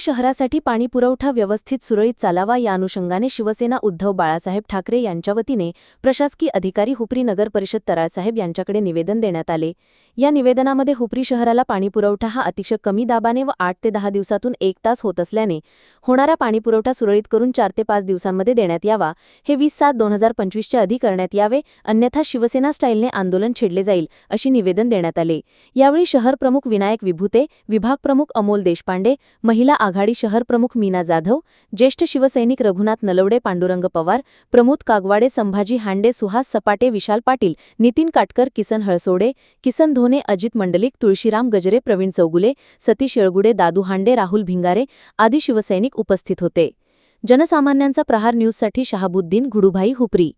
शहरासाठी पाणीपुरवठा व्यवस्थित सुरळीत चालावा या अनुषंगाने शिवसेना उद्धव बाळासाहेब ठाकरे यांच्या वतीने प्रशासकीय अधिकारी हुपरी नगर परिषद तराळसाहेब यांच्याकडे निवेदन देण्यात आले. या निवेदनामध्ये हुपरी शहराला पाणीपुरवठा हा अतिशय कमी दाबाने व आठ ते दहा दिवसातून एक तास होत असल्याने होणारा पाणीपुरवठा सुरळीत करून चार ते पाच दिवसांमध्ये देण्यात यावा. हे वीस सात दोन हजार पंचवीसच्या आधी करण्यात यावे अन्यथा शिवसेना स्टाईलने आंदोलन छेडले जाईल अशी निवेदन देण्यात आले. यावेळी शहर प्रमुख विनायक विभूते विभाग प्रमुख अमोल देशपांडे महिला आघाडी शहर प्रमुख मीना जाधव ज्येष्ठ शिवसैनिक रघुनाथ नलवडे पांडुरंग पवार प्रमोद कागवाडे संभाजी हांडे सुहास सपाटे विशाल पाटील नितीन काटकर किसन हळसोडे किसन धोने अजित मंडलिक तुळशीराम गजरे प्रवीण चौगुले सतीश येळगुडे दादू हांडे राहुल भिंगारे आदी शिवसैनिक उपस्थित होते. जनसामान्यांचा प्रहार न्यूजसाठी शहाबुद्दीन घुडुभाई हुपरी.